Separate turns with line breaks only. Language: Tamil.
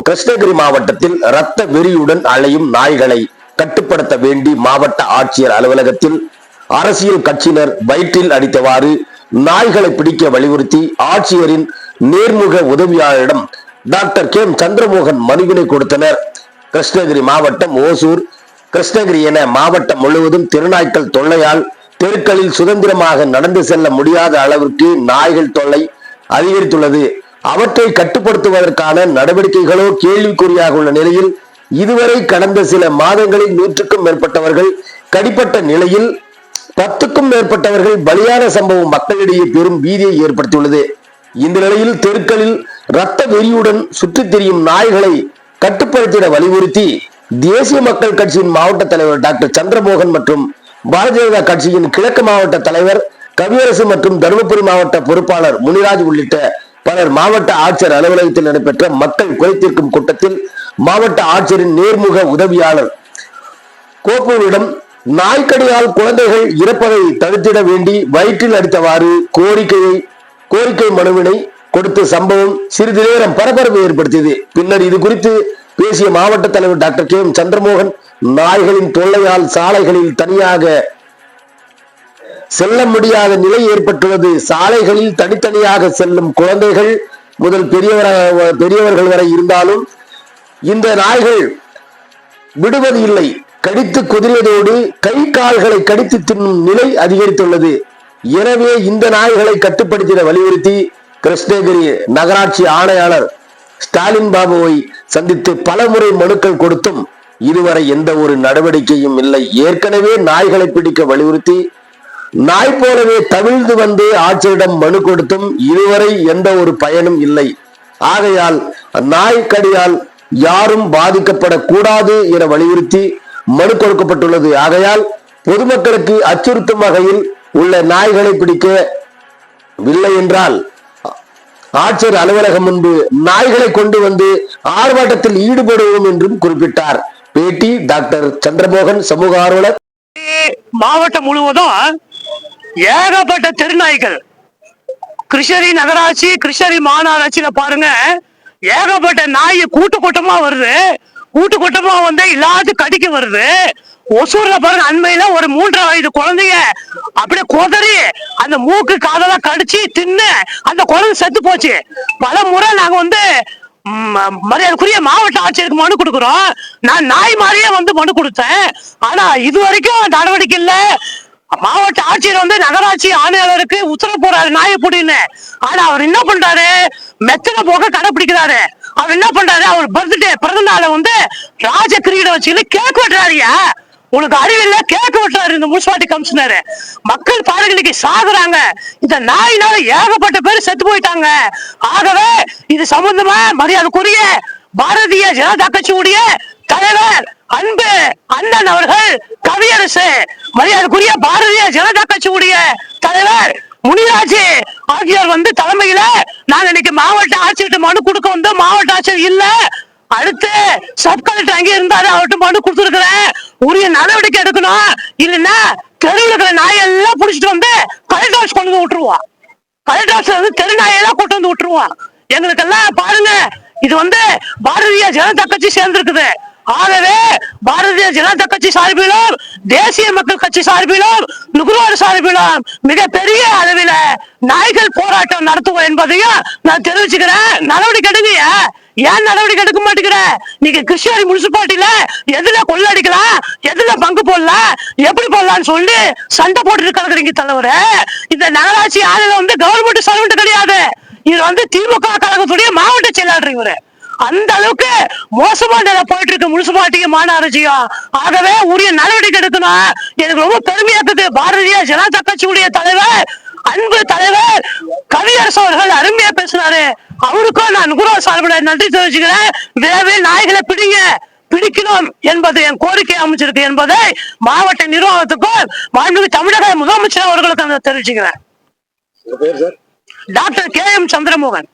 கிருஷ்ணகிரி மாவட்டத்தில் இரத்த வெறியுடன் அலையும் நாய்களை கட்டுப்படுத்த வேண்டி மாவட்ட ஆட்சியர் அலுவலகத்தில் அரசியல் கட்சியினர் வயிற்றில் அடித்தவாறு நாய்களை பிடிக்க வலியுறுத்தி ஆட்சியரின் நேர்முக உதவியாளரிடம் டாக்டர் கே எம் சந்திரமோகன் மனுவினை கொடுத்தனர். கிருஷ்ணகிரி மாவட்டம் ஓசூர் கிருஷ்ணகிரி என மாவட்டம் முழுவதும் திருநாய்க்கள் தொல்லையால் தெருக்களில் சுதந்திரமாக நடந்து செல்ல முடியாத அளவிற்கு நாய்கள் தொல்லை அதிகரித்துள்ளது. அவற்றை கட்டுப்படுத்துவதற்கான நடவடிக்கைகளோ கேள்விக்குறியாக உள்ள நிலையில் இதுவரை கடந்த சில மாதங்களில் நூற்றுக்கும் மேற்பட்டவர்கள் கடிப்பட்ட நிலையில் பத்துக்கும் மேற்பட்டவர்கள் பலியான சம்பவம் மக்களிடையே பெரும் பீதியை ஏற்படுத்தியுள்ளது. இந்த நிலையில் தெருக்களில் இரத்த வெறியுடன் சுற்றித் திரியும் நாய்களை கட்டுப்படுத்திட வலியுறுத்தி தேசிய மக்கள் கட்சியின் மாவட்ட தலைவர் டாக்டர் சந்திரமோகன் மற்றும் பாரதிய ஜனதா கட்சியின் கிழக்கு மாவட்ட தலைவர் கவியரசு மற்றும் தருமபுரி மாவட்ட பொறுப்பாளர் முனிராஜ் உள்ளிட்ட பலர் மாவட்ட ஆட்சியர் அலுவலகத்தில் நடைபெற்ற மக்கள் குறைத்தீர்க்கும் கூட்டத்தில் மாவட்ட ஆட்சியரின் நேர்முக உதவியாளர் கோப்பூரிடம் நாய்க்கடியால் குழந்தைகள் இறப்பதை தடுத்திட வேண்டி வயிற்றில் அடித்தவாறு கோரிக்கையை கோரிக்கை மனுவினை கொடுத்த சம்பவம் சிறிது நேரம் பரபரப்பை ஏற்படுத்தியது. பின்னர் இது குறித்து பேசிய மாவட்ட தலைவர் டாக்டர் கே எம் சந்திரமோகன் நாய்களின் தொல்லையால் சாலைகளில் தனியாக செல்ல முடியாத நிலை ஏற்பட்டுள்ளது. சாலைகளில் தனித்தனியாக செல்லும் குழந்தைகள் முதல் பெரியவராக பெரியவர்கள் வரை இருந்தாலும் இந்த நாய்கள் விடுவது இல்லை. கடித்து குதிரையதோடு கை கால்களை கடித்து தின்னும் நிலை அதிகரித்துள்ளது. எனவே இந்த நாய்களை கட்டுப்படுத்திட வலியுறுத்தி கிருஷ்ணகிரி நகராட்சி ஆணையாளர் ஸ்டாலின் பாபுவை சந்தித்து பலமுறை மனுக்கள் கொடுத்தும் இதுவரை எந்த ஒரு நடவடிக்கையும் இல்லை. ஏற்கனவே நாய்களை பிடிக்க வலியுறுத்தி நாய் போலவே தவிழ்ந்து வந்து ஆட்சியரிடம் மனு கொடுத்தும் இதுவரை எந்த ஒரு பயனும் இல்லை. ஆகையால் நாய்க்கடியால் யாரும் பாதிக்கப்படக்கூடாது என வலியுறுத்தி மனு கொடுக்கப்பட்டுள்ளது. ஆகையால் பொதுமக்களுக்கு அச்சுறுத்தும் வகையில் உள்ள நாய்களை பிடிக்கவில்லை என்றால் ஆட்சியர் அலுவலகம் முன்பு நாய்களை கொண்டு வந்து ஆர்ப்பாட்டத்தில் ஈடுபடுவோம் என்றும் குறிப்பிட்டார். பேட்டி டாக்டர் சந்திரமோகன் சமூக ஆர்வலர்.
மாவட்டம் முழுவதும் ஏகப்பட்ட தெருநாய்கள். கிருஷ்ணகிரி நகராட்சி கிருஷ்ணகிரி மாநகராட்சியில பாருங்க ஏகப்பட்ட நாய் கூட்டு கூட்டமா வருது. கூட்டு கூட்டமா வந்து எல்லாத்தையும் கடிக்க வருது. ஒசூர்ல பாருங்க அண்மையில ஒரு மூன்றரை வயது குழந்தைய அப்படியே குதறி அந்த மூக்கு காதெல்லாம் கடிச்சு தின்னு அந்த குழந்தை செத்து போச்சு. பல முறை நாங்க வந்து மரியாதைக்குரிய மாவட்ட ஆட்சியருக்கு மனு கொடுக்குறோம். நான் நாய் மாதிரியே வந்து மனு கொடுத்தேன். ஆனா இது வரைக்கும் நடவடிக்கை இல்லை. மாவட்ட ஆட்சியர் வந்து நகராட்சி ஆணையாளருக்கு உத்தரவு போறாரு நாயை பிடின்னு. ஆனா அவர் என்ன பண்றாரு? மெத்தனை போக கடைபிடிக்கிறாரு அவர் என்ன பண்றாரு? அவர் பர்த்டே பிறந்த நாளை வந்து ராஜ கிரீடம் வச்சுக்கிட்டு கேக் வெட்டுறாருயா உனக்கு அறிவில்ல கேட்க விட்டாரு இந்த முனிசிபாலிட்டி கமிஷனர். மக்கள் பாருங்க சாகுறாங்க. இந்த நாயினால ஏகப்பட்ட பேர் செத்து போயிட்டாங்க. ஆகவே இது சம்பந்தமா மரியாதைக்குரிய பாரதிய ஜனதா கட்சியுடைய தலைவர் அன்பு அண்ணன் அவர்கள் கவியரசு மரியாதைக்குரிய பாரதிய ஜனதா கட்சியுடைய தலைவர் முனிராஜ் ஆகியோர் வந்து தலைமையில நாங்க இன்னைக்கு மாவட்ட ஆட்சியர்கிட்ட மனு கொடுக்க வந்தோம் மாவட்ட ஆட்சியர் இல்ல. அடுத்து சப் கலெக்டர் அங்கே இருந்தாரு அவர்கிட்ட மனு கொடுத்துருக்கிறேன். உரிய நடவடிக்கை எடுக்கணும். இல்லைன்னா தெருவில் இருக்கிற நாயெல்லாம் பிடிச்சிட்டு வந்து கலெக்டர் ஹவுஸ் கொண்டு வந்து விட்டுருவான் கலெக்டர் ஆஃபீஸ்ல வந்து தெரு நாயெல்லாம் கொண்டு வந்து விட்டுருவான் எங்களுக்கெல்லாம் பாருங்க இது வந்து பாரதிய ஜனதா கட்சி சேர்ந்திருக்குது. ஆகவே பாரதிய ஜனதா கட்சி சார்பிலும் தேசிய மக்கள் கட்சி சார்பிலும் நுகர்வோர் சார்பிலும் மிகப்பெரிய அளவில் அளவில நாய்கள் போராட்டம் நடத்துவோம் என்பதையும் நான் தெரிவிச்சுக்கிறேன். நடவடிக்கை எடுங்க. ஏன் நடவடிக்கை எடுக்க மாட்டேங்கிற? நீங்க கிருஷ்ணகிரி முனிசிபாலிட்டியில எதுல கொள்ளடிக்கலாம் எதுல பங்கு போடலாம் எப்படி போடலாம்னு சொல்லி சண்டை போட்டுட்டு கிடக்குறீங்க தலைவர். இந்த நகராட்சி ஆளுநர் வந்து கவர்மெண்ட் சர்வெண்ட் கிடையாது. இது வந்து திமுக கழகத்துடைய மாவட்ட செயலாளர் இவரு. அந்த அளவுக்கு மோசமா நிலை போயிட்டு இருக்கு முனிசிபாலிட்டியும் மாநகராட்சியும் ஆகவே உரிய நடவடிக்கை எடுக்கணும். எனக்கு ரொம்ப பெருமையா இருக்குது. பாரதிய ஜனதா கட்சியுடைய தலைவர் அன்பு தலைவர் கவியரசு அவர்கள் அருமையா பேசினாரு. அவருக்கும் நான் நுகர்வோர் சார்பில் நன்றி தெரிவிச்சுக்கிறேன். விரைவில் நாய்களை பிடிங்க பிடிக்கணும் என்பது என் கோரிக்கை அமைச்சிருக்கு என்பதை மாவட்ட நிர்வாகத்துக்கும் மாண்புமிகு தமிழக முதலமைச்சர் அவர்களுக்கு தெரிவிச்சுக்கிறேன். Doctor K M Chandramohan.